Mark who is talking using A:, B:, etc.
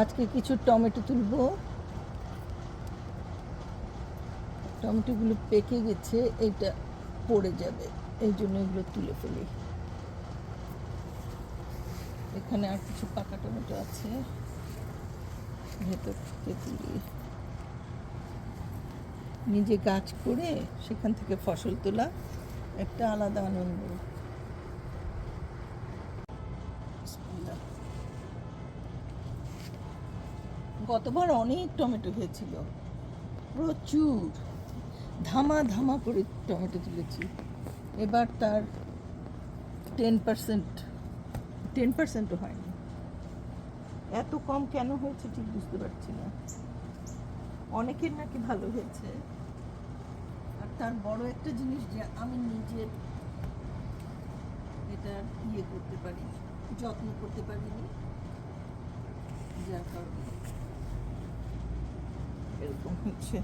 A: আজকে কিছু টমেটো তুলবো। টমেটোগুলো পেকে গেছে এইটা পড়ে যাবে, এই জন্য এগুলো তুলে ফেলি। এখানে আর কিছু পাকা টমেটো আছে। ভেতর থেকে তুলি। নিজে গাছ করে সেখান থেকে ফসল তোলা, একটা আলাদা আনন্দ। গতবার অনেক টমেটো হয়েছিল প্রচুর। ধামা ধামা করে টমেটো তুলেছি। এবার তার টেন পার্সেন্ট টেন পার্সেন্টও হয়নি। এত কম কেন হয়েছে ঠিক বুঝতে পারছি না। অনেকের নাকি ভালো হয়েছে। আর তার বড় একটা জিনিস যে আমি নিজের এটা ইয়ে করতে পারিনি, যত্ন করতে পারিনি। যার কারণে 有用去。